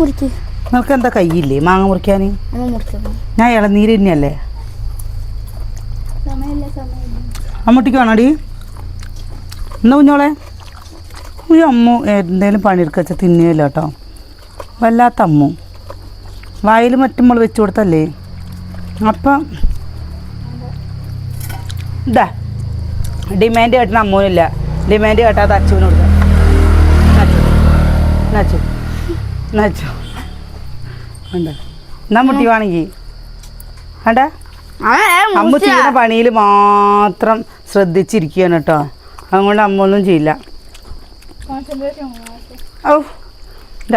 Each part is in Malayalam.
മുറിക്ക്. നിനക്ക് എന്താ കയ്യില്ലേ? മാങ്ങ മുറിക്കാൻ? ഞാൻ ഇളനീര് തന്നെയല്ലേ? അമ്മൂട്ടിക്ക് വേണോടി? എന്നാ കുഞ്ഞോളെ? ഈ അമ്മു എന്തെങ്കിലും വെച്ചാൽ തിന്നുകയില്ല കേട്ടോ. വല്ലാത്ത അമ്മു. വായിൽ മറ്റും നമ്മൾ വെച്ച് കൊടുത്തല്ലേ? അപ്പം ഇതാ ഡിമാൻഡ് കേട്ടണ അമ്മൂനില്ല. ഡിമാൻഡ് കേട്ടാത്ത അച്ഛനും കൊടുക്കാം. നച്ചു. നച്ചു. ഉണ്ട് എന്നാ മുട്ടി വേണമെങ്കിൽ വേണ്ട അമ്മ ചെയ്യുന്ന പണിയിൽ മാത്രം ശ്രദ്ധിച്ചിരിക്കുകയാണ് കേട്ടോ. അതുകൊണ്ട് അമ്മ ഒന്നും ചെയ്യില്ല. ഓ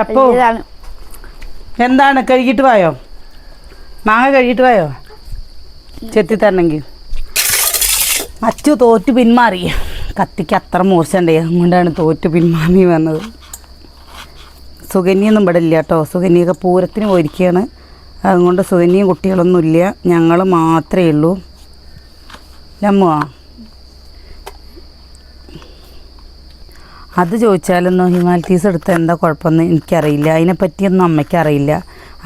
അപ്പോ എന്താണ്? കഴുകിയിട്ട് പോയോ? മാങ്ങ കഴുകിയിട്ട് പോയോ? ചെത്തി തരണമെങ്കിൽ അച്ചു തോറ്റ് പിന്മാറി. കത്തിക്ക് അത്ര മോശമുണ്ടേ അതുകൊണ്ടാണ് തോറ്റ് പിന്മാറി വന്നത്. സുകന്യൊന്നും ഇവിടെ ഇല്ല കേട്ടോ. സുകന്യൊക്കെ പൂരത്തിന് പോയിരിക്കുകയാണ്. അതുകൊണ്ട് സുകന്യയും കുട്ടികളൊന്നും ഇല്ല. ഞങ്ങൾ മാത്രമേ ഉള്ളൂ. നമ്മ അത് ചോദിച്ചാലൊന്നും ഹ്യൂമാനിറ്റീസ് എടുത്ത എന്താ കുഴപ്പമെന്ന് എനിക്കറിയില്ല. അതിനെപ്പറ്റിയൊന്നും അമ്മയ്ക്ക് അറിയില്ല.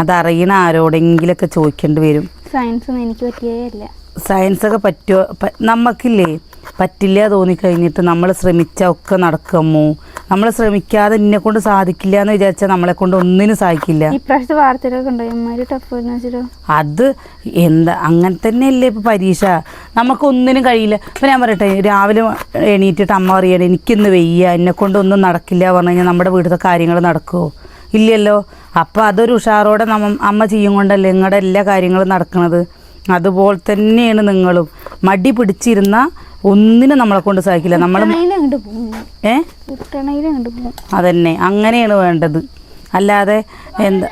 അതറിയണ ആരോടെങ്കിലൊക്കെ ചോദിക്കേണ്ടി വരും. സയൻസ് എനിക്ക് പറ്റിയേ സയൻസൊക്കെ പറ്റുമോ നമുക്കില്ലേ പറ്റില്ല തോന്നിക്കഴിഞ്ഞിട്ട് നമ്മൾ ശ്രമിച്ചാൽ ഒക്കെ നടക്കുമോ നമ്മൾ ശ്രമിക്കാതെ എന്നെ കൊണ്ട് സാധിക്കില്ല എന്ന് വിചാരിച്ചാൽ നമ്മളെ കൊണ്ട് ഒന്നിനും സാധിക്കില്ല. വാർത്തയിലൊക്കെ ഉണ്ടോ? അത് എന്താ അങ്ങനെ തന്നെയല്ലേ ഇപ്പോൾ പരീക്ഷ. നമുക്കൊന്നിനും കഴിയില്ല. ഇപ്പം ഞാൻ പറയട്ടെ രാവിലെ എണീറ്റിട്ട് അമ്മ പറയണേ എനിക്കിന്ന് വെയ്യ എന്നെ കൊണ്ടൊന്നും നടക്കില്ല പറഞ്ഞു കഴിഞ്ഞാൽ നമ്മുടെ വീട്ടിലത്തെ കാര്യങ്ങൾ നടക്കുമോ ഇല്ലല്ലോ. അപ്പോൾ അതൊരു ഉഷാറോടെ നമ്മ അമ്മ ചെയ്യും കൊണ്ടല്ലേ നിങ്ങളുടെ എല്ലാ കാര്യങ്ങളും നടക്കുന്നത് അതുപോലെ തന്നെയാണ് നിങ്ങളും. മടി പിടിച്ചിരുന്ന ഒന്നിനും നമ്മളെ കൊണ്ട് സാധിക്കില്ല. നമ്മൾ ഏ? അതന്നെ. അങ്ങനെയാണ് വേണ്ടത്. അല്ലാതെ എന്താ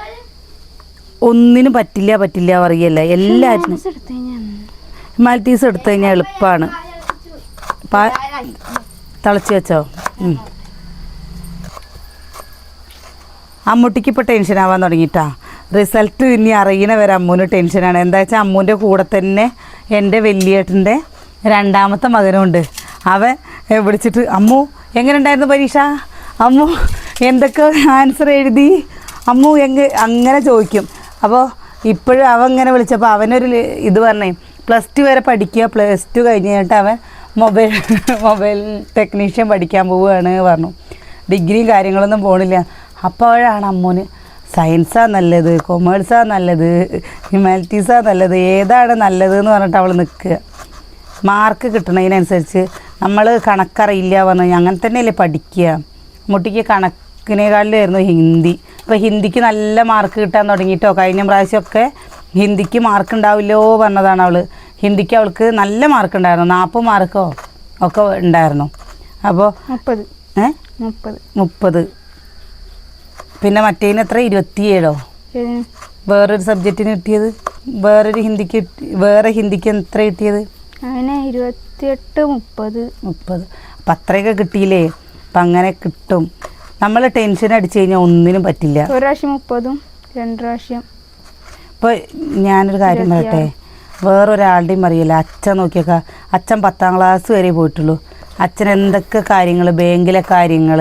ഒന്നിനും പറ്റില്ല പറ്റില്ല പറയല്ല. എല്ലാറ്റിനും സയൻസ് എടുത്തു കഴിഞ്ഞാൽ എളുപ്പമാണ് തിളച്ച് വെച്ചോ. അമ്മൂട്ടിക്ക് ഇപ്പോൾ ടെൻഷൻ ആവാൻ തുടങ്ങിട്ടാ. റിസൾട്ട് ഇനി അറിയണ വരെ അമ്മൂന് ടെൻഷനാണ് എന്താ വെച്ചാൽ അമ്മൂന്റെ കൂടെ തന്നെ എന്റെ വലിയേട്ടന്റെ രണ്ടാമത്തെ മകനുണ്ട് അവൻ വിളിച്ചിട്ട് അമ്മു എങ്ങനെ ഉണ്ടായിരുന്നു പരീക്ഷ? അമ്മു എന്തൊക്കെ ആൻസർ എഴുതി? അമ്മു എങ്ങ അങ്ങനെ ചോദിക്കും. അപ്പോൾ ഇപ്പോഴും അവൻ ഇങ്ങനെ വിളിച്ചപ്പോൾ അവനൊരു ഇത് പറഞ്ഞേ പ്ലസ് ടു വരെ പഠിക്കുക പ്ലസ് ടു കഴിഞ്ഞ് കഴിഞ്ഞിട്ട് അവൻ മൊബൈൽ മൊബൈൽ ടെക്നീഷ്യൻ പഠിക്കാൻ പോവുകയാണ് പറഞ്ഞു. ഡിഗ്രിയും കാര്യങ്ങളൊന്നും പോണില്ല. അപ്പോഴാണ് അമ്മൂന് സയൻസാണ് നല്ലത് കൊമേഴ്സാണ് നല്ലത് ഹ്യൂമാനിറ്റീസാണ് നല്ലത് ഏതാണ് നല്ലത് എന്ന് പറഞ്ഞിട്ട് അവൾ നിൽക്കുക. മാർക്ക് കിട്ടുന്നതിനനുസരിച്ച് നമ്മൾ കണക്കറിയില്ല പറഞ്ഞു അങ്ങനെ തന്നെയല്ലേ പഠിക്കുക. മുട്ടിക്ക് കണക്കിനേക്കാളിലായിരുന്നു ഹിന്ദി. അപ്പോൾ ഹിന്ദിക്ക് നല്ല മാർക്ക് കിട്ടാൻ തുടങ്ങിയിട്ടോ കഴിഞ്ഞ പ്രാവശ്യമൊക്കെ ഹിന്ദിക്ക് മാർക്ക് ഉണ്ടാവില്ലോ പറഞ്ഞതാണ് അവൾ ഹിന്ദിക്ക് അവൾക്ക് നല്ല മാർക്ക് ഉണ്ടായിരുന്നു. നാൽപ്പത് മാർക്കോ ഒക്കെ ഉണ്ടായിരുന്നു. അപ്പോൾ മുപ്പത്. ഏ? മുപ്പത്. മുപ്പത്. പിന്നെ മറ്റേതിന് എത്ര? ഇരുപത്തിയേഴോ? വേറൊരു സബ്ജക്റ്റിന് കിട്ടിയത്? വേറൊരു ഹിന്ദിക്ക് കിട്ടി- വേറെ ഹിന്ദിക്ക് എത്ര കിട്ടിയത്? അവന് ഇരുപത്തിയെട്ട് മുപ്പത്. മുപ്പത്. അപ്പം അത്രയൊക്കെ കിട്ടിയില്ലേ? അപ്പം അങ്ങനെ കിട്ടും. നമ്മൾ ടെൻഷൻ അടിച്ചു കഴിഞ്ഞാൽ ഒന്നിനും പറ്റില്ല. ഒരു പ്രാവശ്യം മുപ്പതും രണ്ട് പ്രാവശ്യം. ഇപ്പോൾ ഞാനൊരു കാര്യം പറയട്ടെ? വേറൊരാളുടെയും അറിയില്ല. അച്ഛൻ നോക്കിയൊക്കെ. അച്ഛൻ പത്താം ക്ലാസ് വരെ പോയിട്ടുള്ളൂ. അച്ഛൻ എന്തൊക്കെ കാര്യങ്ങൾ ബാങ്കിലെ കാര്യങ്ങൾ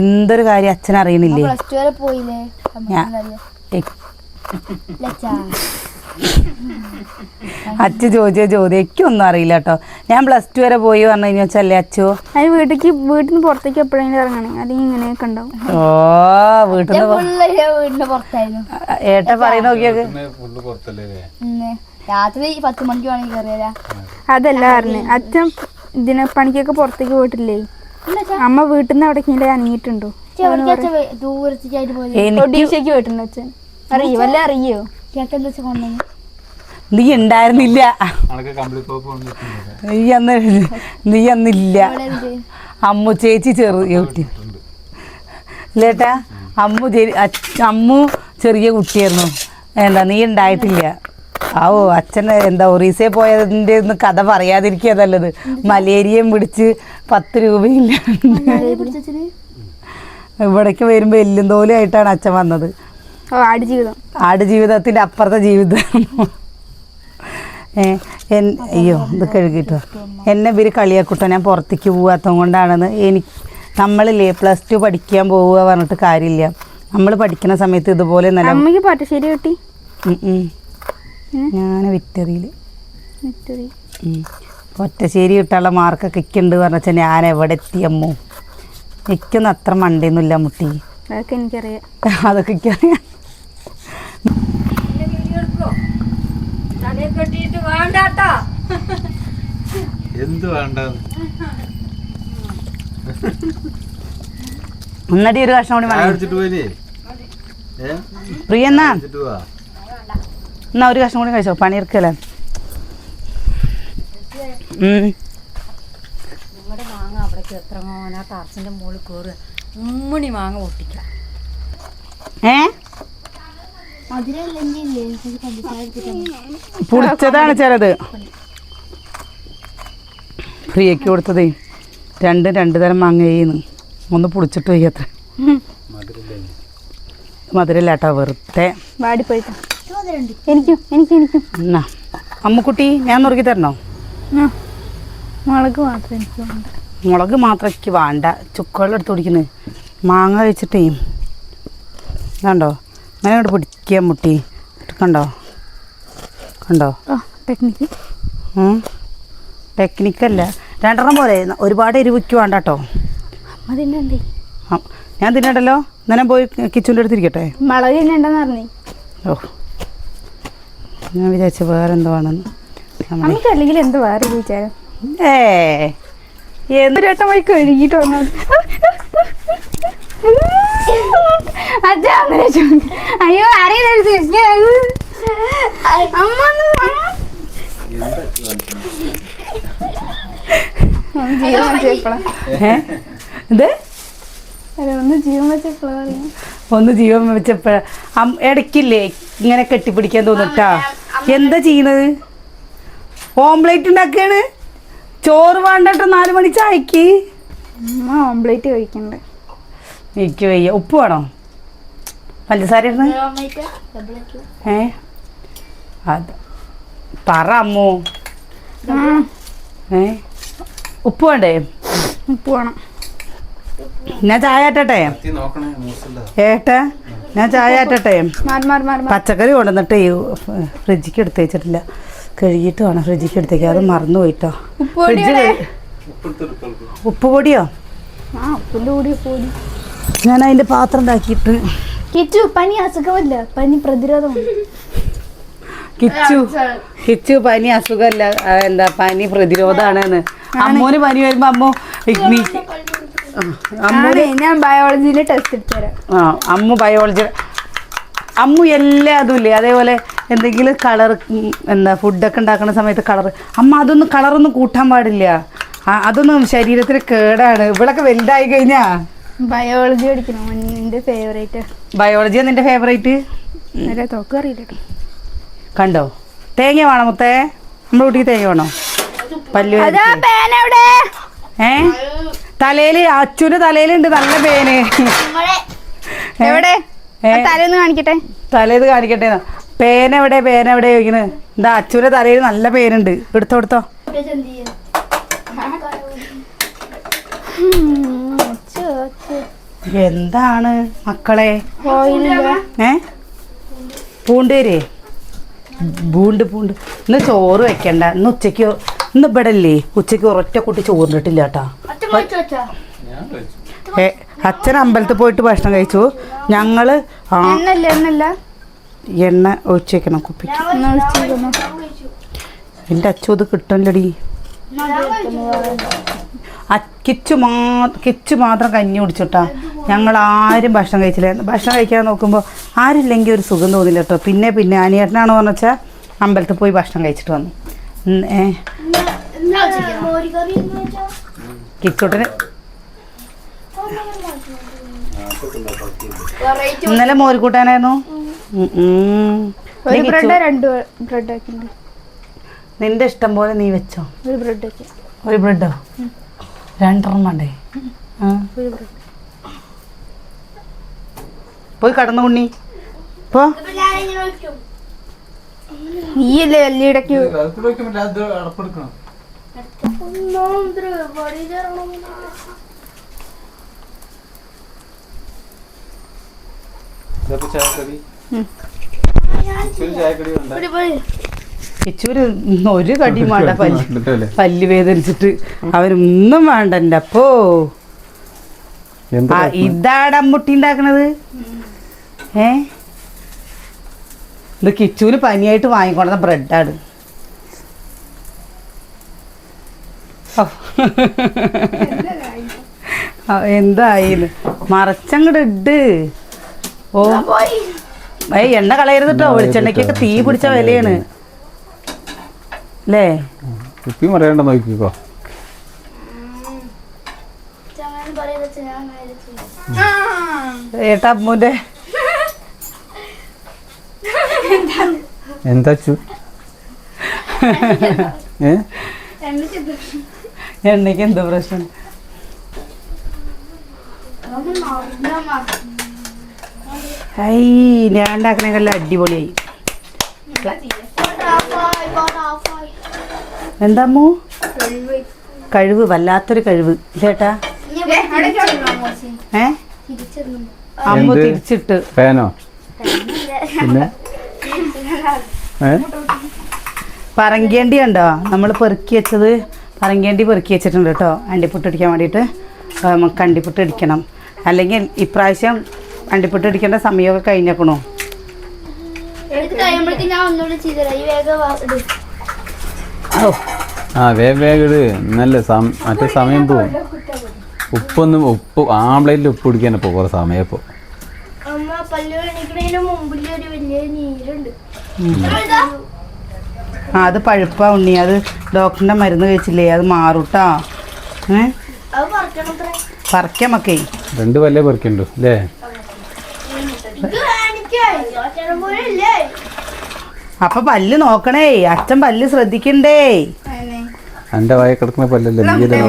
എന്തൊരു കാര്യം അച്ഛൻ അറിയണില്ലേ പ്ലസ് ടു വരെ പോയില്ലേ? ഞാൻ അച്ഛൻ ചോദിച്ച ചോദ്യം എനിക്കൊന്നും അറിയില്ല കേട്ടോ. ഞാൻ പ്ലസ് ടു വരെ പോയി പറഞ്ഞു കഴിഞ്ഞാൽ വെച്ചല്ലേ അച്ഛോ? അത് വീട്ടിലേക്ക് വീട്ടിൽ നിന്ന് പുറത്തേക്ക് എപ്പോഴെങ്കിലും ഇറങ്ങണേ. അത് ഇങ്ങനെയൊക്കെ ഉണ്ടാവും. ഓ വീട്ടിൽ നിന്ന് വീടിന്റെ പുറത്തായിരുന്നു. ഏട്ട പറയുന്ന നോക്കിയൊക്കെ രാത്രി പത്ത് മണിക്ക് വേണമെങ്കിൽ കയറിയാ അതല്ല പറഞ്ഞു അച്ഛൻ ഇതിനെ പണിക്കൊക്കെ പുറത്തേക്ക് പോയിട്ടില്ലേ? അമ്മ വീട്ടിൽ നിന്ന് എവിടേക്കെങ്കിലും അനങ്ങിയിട്ടുണ്ടോ? ദൂരത്തേക്കായിട്ട് പോയി ഒഡീഷയ്ക്ക് പോയിട്ടുണ്ട് അച്ഛൻ. അറിയോ? വല്ല അറിയോ? നീ ഉണ്ടായിരുന്നില്ല. നീ അന്ന് നീ അന്നില്ല. അമ്മു ചേച്ചി ചെറിയ കുട്ടി ഇല്ലേട്ടാ അമ്മു അമ്മു ചെറിയ കുട്ടിയായിരുന്നു. എന്താ നീ ഉണ്ടായിട്ടില്ല. ഓ അച്ഛൻ എന്താ ഒറീസയിൽ പോയതിന്റെ ഒന്ന് കഥ പറയാതിരിക്കുക നല്ലത്. മലേറിയയും പിടിച്ച് പത്ത് രൂപയില്ല. ഇവിടേക്ക് വരുമ്പോൾ എല്ലും തോലുമായിട്ടാണ് അച്ഛൻ വന്നത്. ആടുജീവിതം ആടുജീവിതത്തിന്റെ അപ്പുറത്തെ ജീവിതം. അയ്യോ ഇത് കഴുകിട്ടോ എന്നെ ഇവർ കളിയാക്കൂട്ടോ. ഞാൻ പുറത്തേക്ക് പോവാത്തത് കൊണ്ടാണെന്ന് എനിക്ക് നമ്മളില്ലേ പ്ലസ് ടു പഠിക്കാൻ പോവുക പറഞ്ഞിട്ട് കാര്യമില്ല. നമ്മൾ പഠിക്കുന്ന സമയത്ത് ഇതുപോലെ നല്ല അമ്മയ്ക്ക് പട്ടശ്ശേരി കിട്ടി? ഞാൻ വിറ്ററിയിൽ വിക്ടറി. ഒറ്റശ്ശേരി കിട്ടാനുള്ള മാർക്കൊക്കെ ഇക്കുണ്ട് പറഞ്ഞാൽ ഞാൻ എവിടെ എത്തിയമ്മോ എനിക്കൊന്നും അത്ര മണ്ടിയൊന്നുമില്ല മുട്ടി. അതൊക്കെ എനിക്കറിയാം. അതൊക്കെ എനിക്കറിയാം. എന്ത് വേണ്ട ഒന്നടി ഒരു കഷ്ണം കൂടി പ്രിയ എന്നാ ഒരു കഷ്ണം കൂടി കഴിച്ചോ? പണിയെടുക്കല്ലേ. നമ്മുടെ മാങ്ങ അവിടേക്ക് എത്ര ആ ടർച്ചിന്റെ മുകളിൽ കയറുക ഉമ്മണി മാങ്ങ പൊട്ടിക്കാം. ഏ? മധുരമില്ലെങ്കിൽ പഞ്ചസാര എടുത്തിട്ടാണ് പുളിച്ചതാണ് ചിലത്. പ്രിയക്ക് കൊടുത്തതേ രണ്ട് രണ്ട് തരം മാങ്ങയെന്ന്. ഒന്ന് പുളിച്ചിട്ട് പോയി അത്ര. മധുരമില്ല കേട്ടോ വെറുതെ എനിക്കും എനിക്കും എനിക്കും. എന്നാ അമ്മുക്കുട്ടി ഞാൻ നുറുക്കി തരണോ? മുളക് മാത്രം എനിക്ക് മുളക് മാത്രം എനിക്ക് വേണ്ട. ചുക്കുവെള്ളം എടുത്ത് കുടിക്കുന്നത് മാങ്ങ കഴിച്ചിട്ടേ. കണ്ടോ അങ്ങനെ അങ്ങോട്ട് പിടിക്കുക മുട്ടി. കണ്ടോ? കണ്ടോ? ടെക്നിക്ക്. ടെക്നിക്കല്ല രണ്ടെണ്ണം പോലെ. ഒരുപാട് എരിവിക്ക് വേണ്ട കേട്ടോ. ഞാൻ തിന്നണ്ടല്ലോ? ഇന്നലെ പോയി കിച്ചന്റെ അടുത്തിരിക്കട്ടെ മുളക് തിന്നണ്ടെന്ന് പറഞ്ഞേ. ഓ. ഞാൻ വിചാരിച്ച വേറെ എന്തോ ആണെന്ന്. നമുക്ക് അല്ലെങ്കിൽ എന്ത് വേറെ വിചാരം ഏ. എന്ത് വട്ടം പോയി കഴുകിയിട്ട് അച്ഛാ അങ്ങനെ. അയ്യോ അറിയില്ല അമ്മ ജീവൻ വെച്ചപ്പോഴാ ഇത് ഒന്ന് ജീവൻ വെച്ചപ്പോഴാ ഒന്ന് ജീവൻ വെച്ചപ്പോഴ ഇടയ്ക്കില്ലേ ഇങ്ങനെ കെട്ടിപ്പിടിക്കാൻ തോന്നിട്ടാ. എന്താ ചെയ്യണത്? ഓംപ്ലേറ്റ് ഉണ്ടാക്കാണ്? ചോറ് വേണ്ടട്ടോ നാല് മണി ചായക്ക്? ഓംപ്ലേറ്റ് കഴിക്കണ്ടേ. എനിക്ക് വയ്യ. ഉപ്പ് വേണോ? പഞ്ചസാര ഏ? അത് പറ അമ്മു. ഏ? ഉപ്പ് വേണ്ടേ? ഉപ്പ് വേണം. ഞാൻ ചായ ആറ്റട്ടെ? ഏട്ടാ? ഞാൻ ചായ ആറ്റട്ടെ? പച്ചക്കറി കൊണ്ടുവന്നിട്ട് ഈ ഫ്രിഡ്ജിക്ക് എടുത്ത് വെച്ചിട്ടില്ല. കഴുകിയിട്ട് വേണം ഫ്രിഡ്ജിക്ക് എടുത്തേക്ക്. അത് മറന്നു പോയിട്ടോ. ഉപ്പ് പൊടി ഫ്രിഡ്ജ് ഉപ്പ് പൊടിയോ? ആ ഉപ്പിന്റെ ഉപ്പ് പൊടി. ഞാൻ അതിന്റെ പാത്രം ഉണ്ടാക്കിയിട്ട് കിച്ചു പനി അസുഖമല്ല. പനി പ്രതിരോധമാണ് കിച്ചു കിച്ചു പനി അസുഖമല്ല. എന്താ പനി പ്രതിരോധമാണെന്ന്. അമ്മൂന് പനി വരുമ്പോ അമ്മു നീ ഞാൻ ബയോളജിയിലെ ടെസ്റ്റ് എടുത്തു തരാം ആ അമ്മു ബയോളജി അമ്മു എല്ലാ അതും ഇല്ലേ? അതേപോലെ എന്തെങ്കിലും കളർ എന്താ ഫുഡൊക്കെ ഉണ്ടാക്കുന്ന സമയത്ത് കളർ അമ്മ അതൊന്നും കളറൊന്നും കൂട്ടാൻ പാടില്ല. അതൊന്നും ശരീരത്തിന് കേടാണ്. ഇവളൊക്കെ വലുതായി കഴിഞ്ഞാ. ബയോളജി പഠിക്കണം? എന്റെ ഫേവറേറ്റ് ബയോളജി നിന്റെ ഫേവറേറ്റ് തോക്ക് അറിയില്ല കണ്ടോ? തേങ്ങ വേണോ മുത്തേ? നമ്മുടെ വീട്ടിൽ തേങ്ങ വേണോ? പല്ലു ഏ? തലയിൽ അച്ഛന്റെ തലയിലുണ്ട് നല്ല പേന്. എവിടെ? തലേന്ന് കാണിക്കട്ടെ. തലേത് കാണിക്കട്ടെ. പേന എവിടെ പേന എവിടെ ചോദിക്കുന്നത് എന്താ അച്ഛന്റെ തലയിൽ നല്ല പേനുണ്ട്. എടുത്തോ എടുത്തോ. എന്താണ് മക്കളെ? ഏ? പൂണ്ടേരേ പൂണ്ട് പൂണ്ട്. ഇന്ന് ചോറ് വെക്കണ്ട. ഇന്ന് ഉച്ചയ്ക്ക് ഇന്ന് ഇവിടെ അല്ലേ ഉച്ചയ്ക്ക് ഒരൊറ്റ കുട്ടി ഇട്ടില്ല കേട്ടാ. ഏ അച്ഛൻ അമ്പലത്തിൽ പോയിട്ട് ഭക്ഷണം കഴിച്ചു. ഞങ്ങൾ എണ്ണ ഒഴിച്ചേക്കണം കുപ്പിക്ക്. എന്റെ അച്ഛൻ ഇത് കിട്ടണില്ലടി. അ- കിച്ചു മാ കിച്ചു മാത്രം കഞ്ഞി കുടിച്ചിട്ടാ. ഞങ്ങൾ ആരും ഭക്ഷണം കഴിച്ചില്ല. ഭക്ഷണം കഴിക്കാൻ നോക്കുമ്പോൾ ആരില്ലെങ്കിൽ ഒരു സുഖം തോന്നില്ല കേട്ടോ പിന്നെ പിന്നെ അനിയേട്ടനാണ് പറഞ്ഞു വെച്ചാൽ അമ്പലത്തിൽ പോയി ഭക്ഷണം കഴിച്ചിട്ട് വന്നു. കിച്ചോട്ടിന് ഇന്നലെ മോരിക്കൂട്ടാനായിരുന്നു നിന്റെ ഇഷ്ടം പോലെ നീ വെച്ചോ. ഒരു ബ്രെഡ് ആക്കി. ഒരു ബ്രെഡോ? രണ്ടെണ്ണേ പോയി കടന്നു ഉണ്ണി. പോ. നീയല്ലേ എല്ലിടയ്ക്ക് ചായക്കടി? ചായക്കടി ഇച്ചൂര് ഒരു കടിയും വേണ്ട പല്ല് പല്ല് വേദനിച്ചിട്ട്. അവരൊന്നും വേണ്ട എന്റെ അപ്പോ ഇതാണ് അമ്മുട്ടി ഉണ്ടാക്കണത്. ഏ? ഇത് കിച്ചൂര് പനിയായിട്ട് വാങ്ങിക്കൊണ്ട ബ്രെഡാണ്. എന്തായിന്ന്? മറച്ചങ്ങട് ഇട്ട് ഓ. ഏയ് എണ്ണ കളയരുത് കേട്ടോ വെളിച്ചെണ്ണയ്ക്കൊക്കെ തീ പിടിച്ച വിലയാണ്. അല്ലേ കുപ്പി മറിയാണ്ട നോക്കിക്കോ. ഏട്ടാ അമ്മൂന്റെ. എന്താ ചു? എണ്ണയ്ക്ക് എന്താ പ്രശ്നം. ഐ ഞാൻ ഉണ്ടാക്കണേക്കല്ല അടിപൊളിയായി. എന്താമ്മൂ? കഴിവ്. വല്ലാത്തൊരു കഴിവ്. ചേട്ടാ ഏ? അമ്മ? തിരിച്ചിട്ട്. പിന്നെ? പറങ്കേണ്ടി ഉണ്ടോ? നമ്മൾ പെറുക്കി വെച്ചത് പറങ്കേണ്ടി പെറുക്കി വെച്ചിട്ടുണ്ട് കേട്ടോ. അണ്ടിപ്പുട്ട് അടിക്കാൻ വേണ്ടിയിട്ട്. നമുക്ക് അണ്ടിപ്പുട്ട് അടിക്കണം. അല്ലെങ്കിൽ ഇപ്രാവശ്യം അണ്ടിപ്പുട്ട് അടിക്കേണ്ട സമയമൊക്കെ കഴിഞ്ഞേക്കണോ? എടുത്ത് കഴിയുമ്പോഴേക്കും ഞാൻ ഒന്നുകൂടി ചെയ്തു ഈ വേഗം ആ വേഗം വേഗം ഇട്. നല്ല മറ്റേ സമയം പോവും ഉപ്പൊന്നും ഉപ്പ് ആംപ്ലേറ്റിൽ ഉപ്പ് കുടിക്കാൻ ഇപ്പോൾ കുറേ സമയം ഇപ്പോൾ അമ്മ പല്ല് എണീക്കണതിന് വലിയ നീരുണ്ട്. ആ അത് പഴുപ്പാ ഉണ്ണി. അത് ഡോക്ടറിന്റെ മരുന്ന് കഴിച്ചില്ലേ? അത് മാറൂട്ടാ. ഏ? അത് പറിക്കണം അത്രേ. പറിക്കാം മക്കേ രണ്ട് പല്ലേ പെറുക്കുന്നുണ്ട് അല്ലേ ഇത് കാണിക്കായി. അച്ഛനെ പോലെ ഇല്ലേ? അപ്പൊ പല്ല് നോക്കണേ. അച്ഛൻ പല്ല് ശ്രദ്ധിക്കണ്ടേ. എന്റെ വായ കിടക്കുന്ന പല്ലല്ലേ? നീയല്ലേ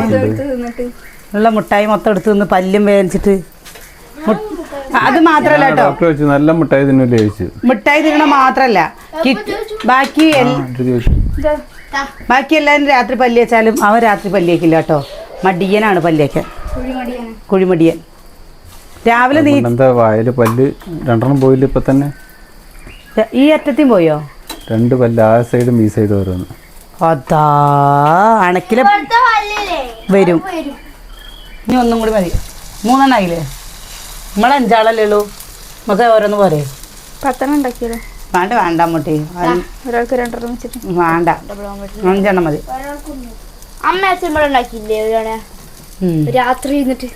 ഉള്ള മുട്ടായി മൊത്തം എടുത്ത് നിന്ന് പല്ലും വേദിച്ചിട്ട് അത് മാത്രല്ല കേട്ടോ. ഡോക്ടർ വെച്ച് നല്ല മുട്ടായി തിന്നില്ലേ ചോദിച്ചു. മിഠായി തിന്നണ മാത്രല്ല. ബാക്കി ബാക്കി എല്ലാവരും രാത്രി പല്ലി വെച്ചാലും അവൻ രാത്രി പല്ലിയേക്കില്ല വെക്കില്ല കേട്ടോ. മടിയനാണ് പല്ലിയൊക്കെ കുഴിമടിയൻ. രാവിലെ നീ എന്താ വായൽ പല്ല് രണ്ടെണ്ണം പോയില്ല ഇപ്പൊ തന്നെ? ഈ അറ്റത്തിൽ പോയോ? രണ്ട് പല്ല് ആ സൈഡും ഈ സൈഡും ഓരോന്ന്. അതാ അണക്കിലെ? വരും. വരും. ഇനി ഒന്നും കൂടി മതി. മൂന്നെണ്ണം ആയില്ലേ? നമ്മൾ അഞ്ചാളല്ലേ ഉള്ളൂ. നമുക്ക് ഓരോന്ന് പോരെ. പത്തെണ്ണം ഉണ്ടാക്കിയല്ലോ? വേണ്ട വേണ്ട മുട്ടി ഒരാൾക്ക് രണ്ടെണ്ണം വെച്ചിട്ട്. വേണ്ട. അഞ്ചെണ്ണം മതി. അമ്മ ഉം. രാത്രി ഇരുന്നിട്ട്.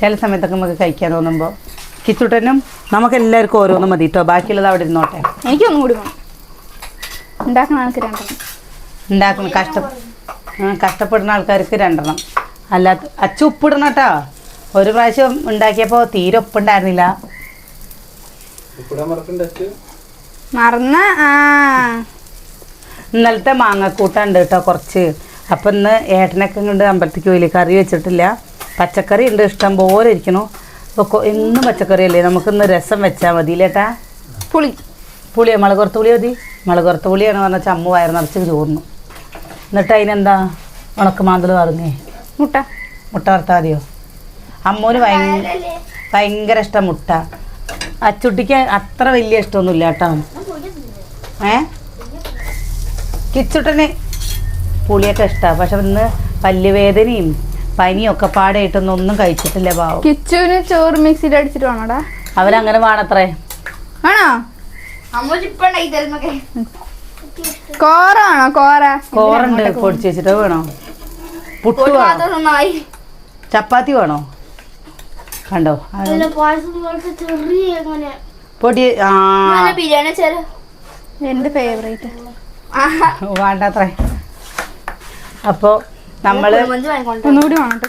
ചില സമയത്തൊക്കെ നമുക്ക് കഴിക്കാൻ തോന്നുമ്പോൾ കിച്ചുട്ടനും നമുക്ക് എല്ലാവർക്കും ഓരോന്നും മതി കേട്ടോ ബാക്കിയുള്ളത് അവിടെ ഇരുന്നോട്ടെ. എനിക്കൊന്നും കൂടി വേണം. ഉണ്ടാക്കുന്ന ആൾക്ക് രണ്ടെണ്ണം. ഉണ്ടാക്കുന്ന കഷ്ട കഷ്ടപ്പെടുന്ന ആൾക്കാർക്ക് രണ്ടെണ്ണം. അല്ലാത്ത അച്ഛ ഉപ്പിടണം കേട്ടോ ഒരു പ്രാവശ്യം ഉണ്ടാക്കിയപ്പോൾ തീരെ ഉപ്പുണ്ടായിരുന്നില്ല. മറന്ന ഇന്നലത്തെ മാങ്ങക്കൂട്ടുണ്ട് കേട്ടോ കുറച്ച്. അപ്പം ഇന്ന് ഏട്ടനൊക്കെ കൊണ്ട് അമ്പലത്തേക്ക് പോയില്ലേ? കറി വെച്ചിട്ടില്ല. പച്ചക്കറി ഉണ്ട്. ഇഷ്ടം പോലെ ഇരിക്കണു. അപ്പോൾ കൊ- എന്നും പച്ചക്കറി അല്ലേ നമുക്കിന്ന് രസം വെച്ചാൽ മതി ഇല്ലേട്ടാ പുളി. പുളിയോ? മുളകുറത്ത് പുളി മതി. മുളകുറത്ത് പുളിയാണ് പറഞ്ഞാൽ ചമ്മ വയറ് നിറച്ച് ചോർന്നു. എന്നിട്ട് അതിനെന്താ? ഉണക്കമാന്തൽ പറഞ്ഞേ മുട്ട. മുട്ട വറുത്താൽ മതിയോ? അമ്മൂന് ഭയങ്കര ഭയങ്കര ഇഷ്ടം മുട്ട. അച്ചുട്ടിക്ക് അത്ര വലിയ ഇഷ്ടമൊന്നുമില്ല കേട്ടോ. ഏ? കിച്ചുട്ടന് പുളിയൊക്കെ ഇഷ്ടമാണ് പക്ഷെ ഇന്ന് പല്ലുവേദനയും പനിയും പാടെ ഇട്ടൊന്നും ഒന്നും കഴിച്ചിട്ടില്ല പാവം. കിച്ചുവിന് ചോറ് മിക്സിയിൽ അടിച്ചിട്ട് വേണോടാ. അവരങ്ങനെ വേണത്രേ. ആണോ? കോറ ആണോ കോറ. കോറുണ്ട് പൊടിച്ച് വെച്ചിട്ട് വേണോ? പുട്ട് വേണോ? ചപ്പാത്തി വേണോ? കണ്ടോ? പൊടി ആ. എന്റെ ഫേവറേറ്റ് വേണ്ടത്രേ. അപ്പോൾ വാങ്ങിക്കൊണ്ടോ ഒന്നുകൂടി വാങ്ങട്ടെ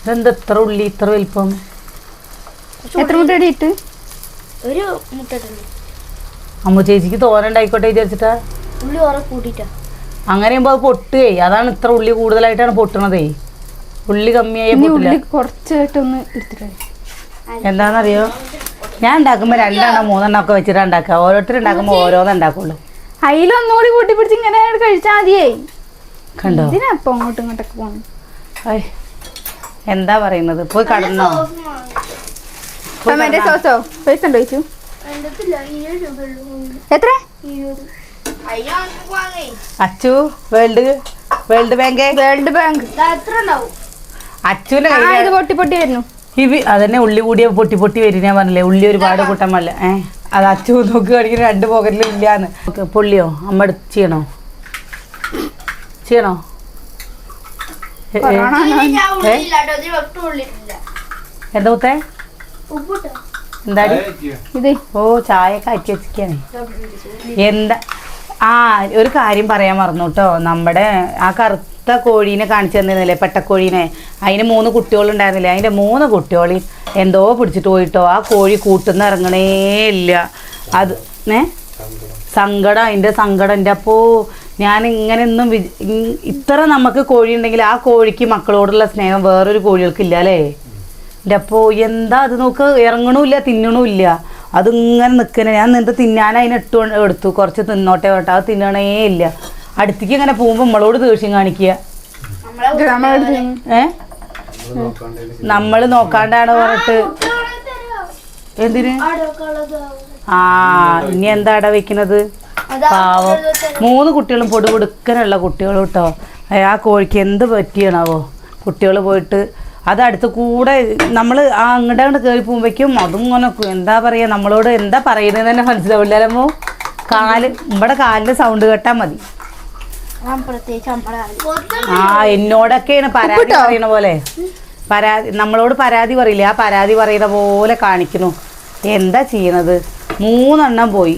ഇതെന്ത് ഇത്ര ഉള്ളി ഇത്ര വലിപ്പം? എത്ര മുട്ടടി ഇട്ട്? ഒരു മുട്ട അമ്മ ചേച്ചിക്ക് തോരണ്ടായിക്കോട്ടെ വിചാരിച്ചിട്ടാ? ഉള്ളി ഓറെ കൂട്ടിട്ടാ അങ്ങനെയുമ്പോൾ അത് പൊട്ടുകേ അതാണ് ഇത്ര ഉള്ളി കൂടുതലായിട്ടാണ് പൊട്ടണതേ. ഉള്ളി കമ്മിയായി ഉള്ളി കുറച്ചായിട്ടൊന്ന് എന്താണെന്നറിയോ ഞാൻ ഉണ്ടാക്കുമ്പോ രണ്ടെണ്ണം മൂന്നെണ്ണം ഒക്കെ വെച്ചിട്ട് ഉണ്ടാക്കുക. ഓരോരുത്തർ ഉണ്ടാക്കുമ്പോ ഓരോന്നും ഉണ്ടാക്കുള്ളൂ. അതിലൊന്നുകൂടി കൂട്ടി പിടിച്ച് ഇങ്ങനെ കഴിച്ചാൽ മതിയേ. കണ്ടോ? ഇതിനാ ഇപ്പൊ അങ്ങോട്ടും ഇങ്ങോട്ടൊക്കെ പോകണം എന്താ പറയുന്നത്? പോയി കടന്നോ? ടൊമാറ്റോ സോസോ പൈസ ഉണ്ടോ ചോദിച്ചു? എത്ര? Achu world world bank? World bank. അച്ചുവിന്റെ പൊട്ടി പൊട്ടി വരുന്നു ഇവ അതന്നെ ഉള്ളി കൂടിയ പൊട്ടി പൊട്ടി വരും ഞാൻ പറഞ്ഞില്ലേ. ഉള്ളി ഒരുപാട് കൂട്ടാൻ പാടില്ല. ഏ? അത് അച്ഛൻ നോക്കുകയാണെങ്കിൽ രണ്ട് പോക്കറ്റിലും ഇല്ലാന്ന്. ഓക്കെ പൊള്ളിയോ? അമ്മ ചെയ്യണോ? ചെയ്യണോ? എന്താ കേട്ടോ എന്താ മുത്തേ എന്താടി? ഇത്. ഓ ചായ കാറ്റി വെച്ചിരിക്കാണ്. എന്താ? ആ ഒരു കാര്യം പറയാൻ മറന്നു കേട്ടോ നമ്മുടെ ആ കറുത്ത കോഴീനെ കാണിച്ചു തന്നിരുന്നില്ലേ പെട്ടക്കോഴീനെ? അതിന് മൂന്ന് കുട്ടികളുണ്ടായിരുന്നില്ലേ? അതിന്റെ മൂന്ന് കുട്ടികളിൽ എന്തോ പിടിച്ചിട്ട് പോയിട്ടോ. ആ കോഴി കൂട്ടുന്ന ഇറങ്ങണേ ഇല്ല. അത് ഏ? സങ്കടം അതിന്റെ സങ്കടം എന്റെ അപ്പോൾ ഞാൻ ഇങ്ങനെ ഒന്നും ഇത്ര നമുക്ക് കോഴി ഉണ്ടെങ്കിൽ ആ കോഴിക്ക് മക്കളോടുള്ള സ്നേഹം വേറൊരു കോഴികൾക്കില്ല അല്ലേ? എന്റെ അപ്പോൾ എന്താ അത് നോക്ക്? ഇറങ്ങണമില്ല തിന്നണമില്ല. അതിങ്ങനെ നിൽക്കണേ ഞാൻ നിന്ന് തിന്നാൻ അതിന് ഇട്ട് എടുത്തു. കുറച്ച് തിന്നോട്ടെ കേട്ടോ അത് തിന്നണേ ഇല്ല. അടുത്തേക്ക് ഇങ്ങനെ പോകുമ്പോൾ നമ്മളോട് ദേഷ്യം കാണിക്കുക. നമ്മൾ നമ്മളെടുത്ത് ഏ? നമ്മൾ നോക്കാണ്ടാണ് പറഞ്ഞിട്ട്. എന്തിന്? ആ ഇനി എന്താ അട വെക്കുന്നത് പാവം. മൂന്ന് കുട്ടികളും പൊടി കൊടുക്കാനുള്ള കുട്ടികളും കേട്ടോ. ആ കോഴിക്ക് എന്ത് പറ്റിയാണാവോ? കുട്ടികൾ പോയിട്ട് അത് അടുത്ത് കൂടെ നമ്മൾ ആ അങ്ങോട്ട് അങ്ങോട്ട് കയറി പോകുമ്പോഴേക്കും അതും ഇങ്ങനെ എന്താ പറയുക നമ്മളോട് എന്താ പറയുന്നത് തന്നെ മനസ്സിലാവില്ലല്ലോ കാൽ ഇവിടെ കാലിന്റെ സൗണ്ട് കേട്ടാൽ മതി. ആ എന്നോടൊക്കെയാണ് പരാതി പറയണ പോലെ. പരാതി നമ്മളോട് പരാതി പറയില്ല? ആ പരാതി പറയുന്ന പോലെ കാണിക്കുന്നു. എന്താ ചെയ്യണത്? മൂന്നെണ്ണം പോയി.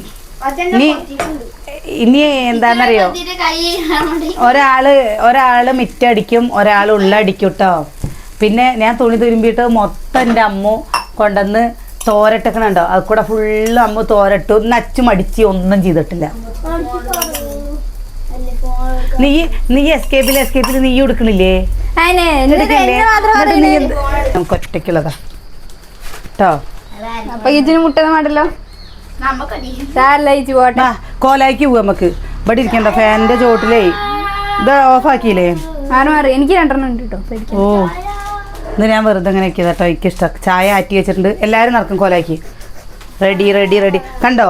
ഇനി ഇനി എന്താണെന്നറിയോ ഒരാൾ ഒരാൾ മിറ്റടിക്കും ഒരാൾ ഉള്ളടിക്കും കേട്ടോ പിന്നെ ഞാൻ തുണി തുരുമ്പിയിട്ട് മൊത്തം എന്റെ അമ്മ കൊണ്ടുവന്ന് തോരട്ടക്കണുണ്ടോ? അത് കൂടെ ഫുള്ള് അമ്മ തോരട്ടു. നച്ചു മടിച്ച് ഒന്നും ചെയ്തിട്ടില്ല. നീ നീ എസ്കേപ്പിൽ എസ്കേപ്പിൽ നീ എടുക്കണില്ലേ നമുക്ക് ഒറ്റയ്ക്കുള്ളതാ. കേട്ടോ അപ്പൊ ഇതിന് മുട്ടത് വേണ്ടല്ലോ? കോലായിക്ക് പോവാ നമുക്ക്. ഇവിടെ ഇരിക്കണ്ട ഫാനിന്റെ ചോട്ടിലേ. ഇത് ഓഫ് ആക്കിയില്ലേ? മാറി എനിക്ക് രണ്ടെണ്ണം ഉണ്ട് കേട്ടോ ഓ. ഇത് ഞാൻ വെറുതെ അങ്ങനെ ആക്കിയത് കേട്ടോ എനിക്ക് ഇഷ്ടം. ചായ ആറ്റി വെച്ചിട്ടുണ്ട്. എല്ലാവരും നടക്കും കോലാക്കി. Ready ready ready. കണ്ടോ?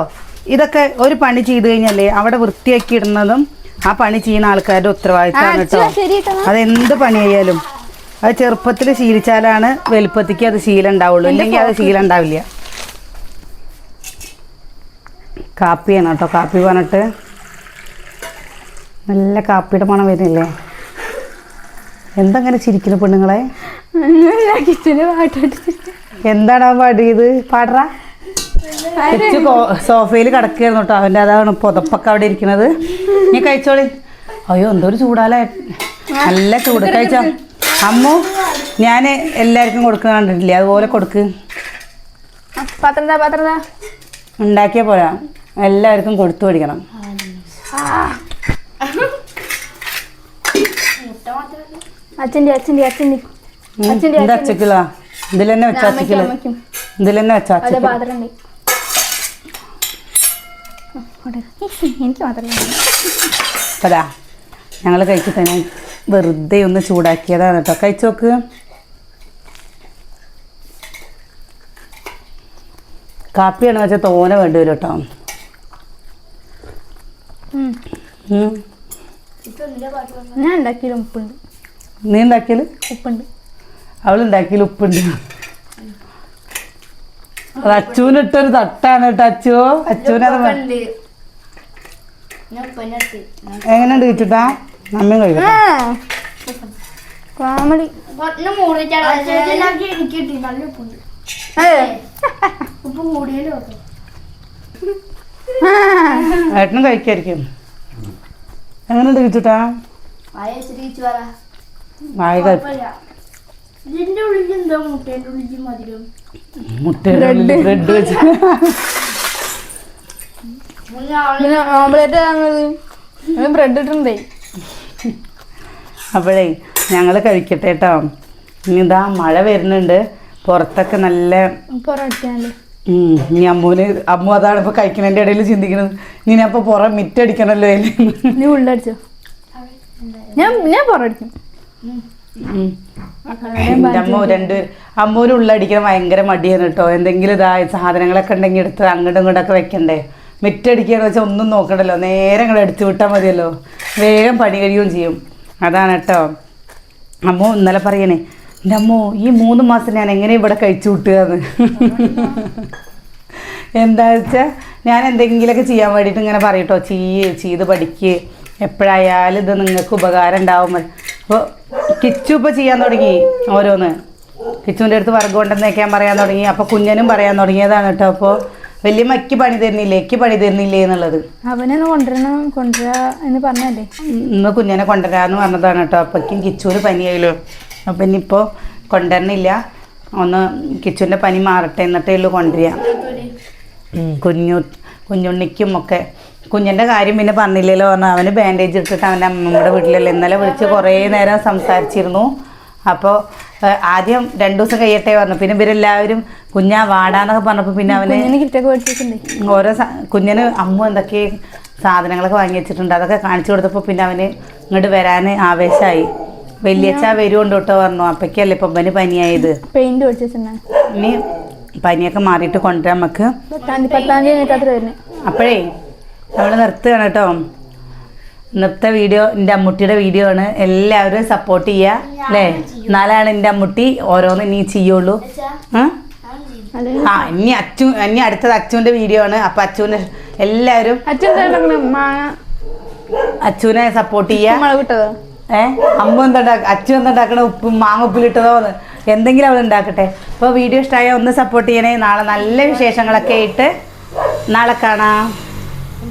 ഇതൊക്കെ ഒരു പണി ചെയ്ത് കഴിഞ്ഞാലേ അവിടെ വൃത്തിയാക്കി ഇടുന്നതും ആ പണി ചെയ്യുന്ന ആൾക്കാരുടെ ഉത്തരവാദിത്തമാണ് കേട്ടോ. അതെന്ത് പണിയായാലും അത് ചെറുപ്പത്തിൽ ശീലിച്ചാലാണ് വലുപ്പത്തേക്ക് അത് ശീലം ഉണ്ടാവുള്ളൂ. ഇല്ലെങ്കിൽ അത് ശീലം ഉണ്ടാവില്ല. കാപ്പിയാണ് കേട്ടോ. കാപ്പി പറഞ്ഞിട്ട് നല്ല കാപ്പിയുടെ മണം വരുന്നില്ലേ? എന്തങ്ങനെ ചിരിക്കുന്നു പെണ്ണുങ്ങളെ? കിച്ചന് എന്താണ് ആ പാടിയത് പാടറ. സോഫയിൽ കിടക്കുകയായിരുന്നു കേട്ടോ. അവന്റെ അതാണ് പുതപ്പൊക്കെ അവിടെ ഇരിക്കുന്നത്. നീ കഴിച്ചോളി. അയ്യോ എന്തോ ഒരു ചൂടാലേ. നല്ല ചൂട്. കഴിച്ചോ? അമ്മു ഞാൻ എല്ലാവർക്കും കൊടുക്കുന്ന കണ്ടിട്ടില്ലേ? അതുപോലെ കൊടുക്ക്. പത്രതാ പത്രതാ ഉണ്ടാക്കിയ പോരാ. എല്ലാവർക്കും കൊടുത്തു പഠിക്കണം അച്ഛന്റെ അച്ഛന്റെ അച്ഛന്റെ എന്താ അച്ചക്കുള്ള ഇതിൽ തന്നെ വെച്ച ഇതിൽ തന്നെ വെച്ച എനിക്ക് മാത്രമേ അതാ ഞങ്ങൾ കഴിച്ചിട്ട് ഞാൻ വെറുതെ ഒന്ന് ചൂടാക്കിയതാണ് കേട്ടോ. കഴിച്ചു നോക്ക്. കാപ്പിയാണ് വെച്ചാൽ തോനെ വേണ്ടി വരും കേട്ടോ. ഞാൻ ഉണ്ടാക്കിയാലും ഉപ്പുണ്ട്. നീ ഉണ്ടാക്കിയാൽ ഉപ്പുണ്ട്. അവൾ ഉണ്ടാക്കിയാൽ ഉപ്പുണ്ട്. അത് അച്ചുവിനിട്ടൊരു തട്ടാണ് കേട്ടോ അച്ചു. ഉപ്പനെടുത്ത് എങ്ങനെയുണ്ട് അമ്മയും കഴിക്കട്ടെ. കോമഡി. ഒന്ന് മൂടിച്ചാണ് എനിക്ക് കിട്ടി നല്ല ഉപ്പുണ്ട് ഉപ്പ് കൂടിയല്ലോ ഏട്ടനും കഴിക്കായിരിക്കും എങ്ങനെയുണ്ട് കിച്ചുട്ടാ? ബ്രെഡ്. വെച്ച്. പിന്നെ ഓംലേറ്റ് തന്നത് ബ്രെഡ് ഇട്ടുണ്ടേ അപ്പോഴേ ഞങ്ങൾ കഴിക്കട്ടെ കേട്ടോ. ഇനി ഇതാ മഴ വരുന്നുണ്ട്. പുറത്തൊക്കെ നല്ല പൊറോട്ടയാണല്ലേ ഉം, ഇനി അമ്മൂന് അമ്മു അതാണ് ഇപ്പൊ കഴിക്കുന്നതിന്റെ ഇടയിൽ ചിന്തിക്കുന്നത് ഇനി ഞാൻ ഇപ്പൊ പുറം മിറ്റടിക്കണല്ലോ നീ ഉള്ളടിച്ചോ? ഞാൻ ഞാൻ പുറടിക്കും. അമ്മ അമ്മൂര് ഉള്ളടിക്കാൻ ഭയങ്കര മടിയാണ് കേട്ടോ. എന്തെങ്കിലും ഇതാ സാധനങ്ങളൊക്കെ ഉണ്ടെങ്കിൽ എടുത്ത് അങ്ങോട്ടും ഇങ്ങോട്ടൊക്കെ വെക്കണ്ടേ? മിറ്റടിക്കുകയെന്ന് വെച്ചാൽ ഒന്നും നോക്കണ്ടല്ലോ. നേരെ ഇങ്ങനെ എടുത്തു വിട്ടാൽ മതിയല്ലോ. വേഗം പണി കഴിയുകയും ചെയ്യും. അതാണ് കേട്ടോ. അമ്മു ഇന്നലെ പറയണേ എന്റെ അമ്മോ ഈ മൂന്ന് മാസം ഞാൻ എങ്ങനെ ഇവിടെ കഴിച്ചു വിട്ടുകയെന്ന് എന്താ വെച്ചാൽ ഞാൻ എന്തെങ്കിലുമൊക്കെ ചെയ്യാൻ വേണ്ടിയിട്ട് ഇങ്ങനെ പറയട്ടോ. ചെയ്യ് ചെയ്ത് പഠിക്ക്. എപ്പോഴായാലും ഇത് നിങ്ങൾക്ക് ഉപകാരം ഉണ്ടാവും. അപ്പോൾ കിച്ചു ഇപ്പോൾ ചെയ്യാൻ തുടങ്ങി ഓരോന്ന്. കിച്ചുവിന്റെ അടുത്ത് വർഗം ഉണ്ടെന്ന് വയ്ക്കാൻ പറയാൻ തുടങ്ങി. അപ്പോൾ കുഞ്ഞനും പറയാൻ തുടങ്ങിയതാണ് കേട്ടോ. അപ്പോൾ വലിയ മക്കി പണി തരുന്നില്ലേ? എക്ക് പണി തരുന്നില്ലേ എന്നുള്ളത്. അവനെ കൊണ്ടുവരണം കൊണ്ടുവരാ എന്ന് പറഞ്ഞല്ലേ ഇന്ന് കുഞ്ഞനെ കൊണ്ടുവരാന്ന് പറഞ്ഞതാണ് കേട്ടോ. അപ്പോഴേക്കും കിച്ചുവിന് പനിയായല്ലോ. അപ്പം ഇനിയിപ്പോൾ കൊണ്ടുവരണില്ല. ഒന്ന് കിച്ചുവിന്റെ പനി മാറട്ടെ എന്നിട്ടേ ഉള്ളൂ കൊണ്ടുവരിക. കുഞ്ഞു കുഞ്ഞുണ്ണിക്കും ഒക്കെ. കുഞ്ഞിന്റെ കാര്യം പിന്നെ പറഞ്ഞില്ലല്ലോ. പറഞ്ഞാൽ അവന് ബാൻഡേജ് ഇട്ടിട്ട് അവന്റെ അമ്മയുടെ വീട്ടിലല്ലേ ഇന്നലെ വിളിച്ച് കുറേ നേരം സംസാരിച്ചിരുന്നു. അപ്പോൾ ആദ്യം രണ്ടു ദിവസം കഴിയട്ടെ പറഞ്ഞു. പിന്നെ ഇവരെല്ലാവരും കുഞ്ഞാ വാടാന്നൊക്കെ പറഞ്ഞപ്പോൾ പിന്നെ അവന് ഓരോ കുഞ്ഞിന് അമ്മ എന്തൊക്കെ സാധനങ്ങളൊക്കെ വാങ്ങി വെച്ചിട്ടുണ്ട്. അതൊക്കെ കാണിച്ചു കൊടുത്തപ്പോൾ പിന്നെ അവന് ഇങ്ങോട്ട് വരാൻ ആവേശമായി വലിയച്ഛ വരുമുണ്ട് കേട്ടോ പറഞ്ഞു. അപ്പക്കല്ലേ ഇപ്പൊ പനി പനിയായത്? പെയിന്റ് ഇനി പനിയൊക്കെ മാറിയിട്ട് കൊണ്ടുവരാം നമുക്ക് അപ്പോഴേ നമ്മൾ നിർത്തുകയാണ് കേട്ടോ നൃത്ത വീഡിയോ എന്റെ അമ്മുട്ടിയുടെ വീഡിയോ ആണ്. എല്ലാവരും സപ്പോർട്ട് ചെയ്യുക അല്ലേ എന്നാലാണ് എന്റെ അമ്മുട്ടി. ഓരോന്ന് ഇനി ചെയ്യുള്ളൂ. ആ? ഇനി അച്ചു ഇനി അടുത്തത് അച്ചുവിന്റെ വീഡിയോ ആണ്. അപ്പം അച്ചുവിന് എല്ലാവരും അച്ചുവിനെ സപ്പോർട്ട് ചെയ്യുക മുളക് ഇട്ടതോ ഏ? അമ്മ എന്താ അച്ഛൻ എന്താ ഉണ്ടാക്കണ ഉപ്പും മാങ്ങ ഉപ്പിലിട്ടതോ എന്തെങ്കിലും അവൾ ഉണ്ടാക്കട്ടെ. അപ്പോൾ വീഡിയോ ഇഷ്ടമായ ഒന്ന് സപ്പോർട്ട് ചെയ്യണേ. നാളെ നല്ല വിശേഷങ്ങളൊക്കെ ആയിട്ട് നാളെ കാണാം.